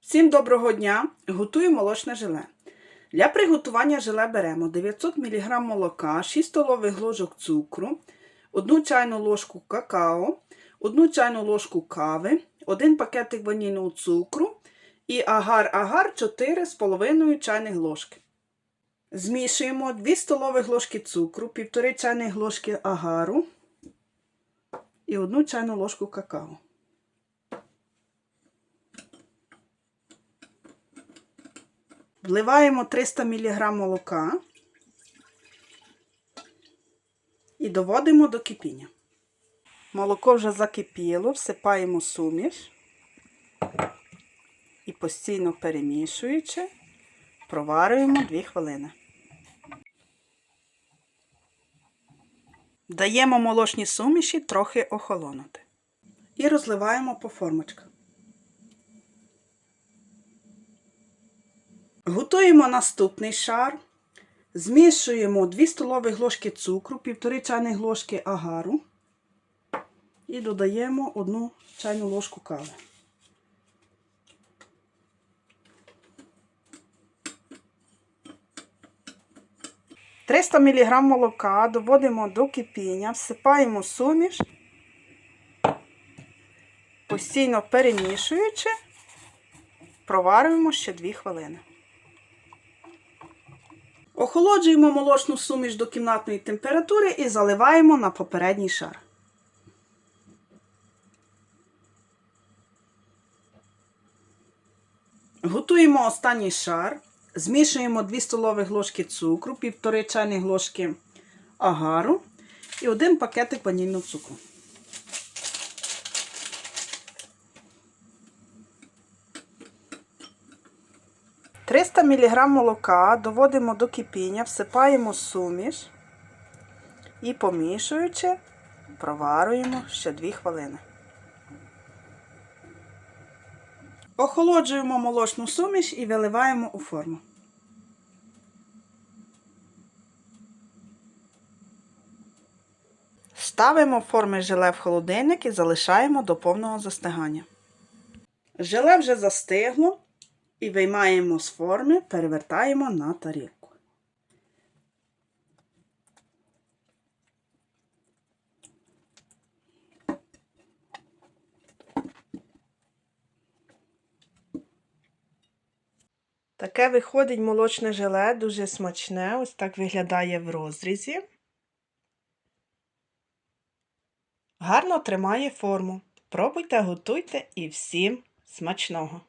Всім доброго дня! Готую молочне желе. Для приготування желе беремо 900 мг молока, 6 столових ложок цукру, 1 чайну ложку какао, 1 чайну ложку кави, 1 пакетик ванільного цукру і агар-агар 4,5 чайних ложки. Змішуємо 2 столових ложки цукру, 1,5 чайних ложки агару і 1 чайну ложку какао. Вливаємо 300 мг молока і доводимо до кипіння. Молоко вже закипіло, всипаємо суміш і постійно перемішуючи, проварюємо 2 хвилини. Даємо молочній суміші трохи охолонути. І розливаємо по формочках. Готуємо наступний шар. Змішуємо 2 столові ложки цукру, 1,5 чайних ложки агару і додаємо 1 чайну ложку кави. «300 мг молока доводимо до кипіння, всипаємо суміш, постійно перемішуючи, проварюємо ще 2 хвилини. Охолоджуємо молочну суміш до кімнатної температури і заливаємо на попередній шар. Готуємо останній шар. Змішуємо 2 столових ложки цукру, 1,5 чайних ложки агару і 1 пакетик ванільного цукру. – 300 мг молока доводимо до кипіння, всипаємо суміш і помішуючи, проварюємо ще 2 хвилини. Охолоджуємо молочну суміш і виливаємо у форму. Ставимо форми желе в холодильник і залишаємо до повного застигання. Желе вже застигло і виймаємо з форми, перевертаємо на тарілку. Таке виходить молочне желе, дуже смачне. Ось так виглядає в розрізі. Гарно тримає форму. Пробуйте, готуйте і всім смачного!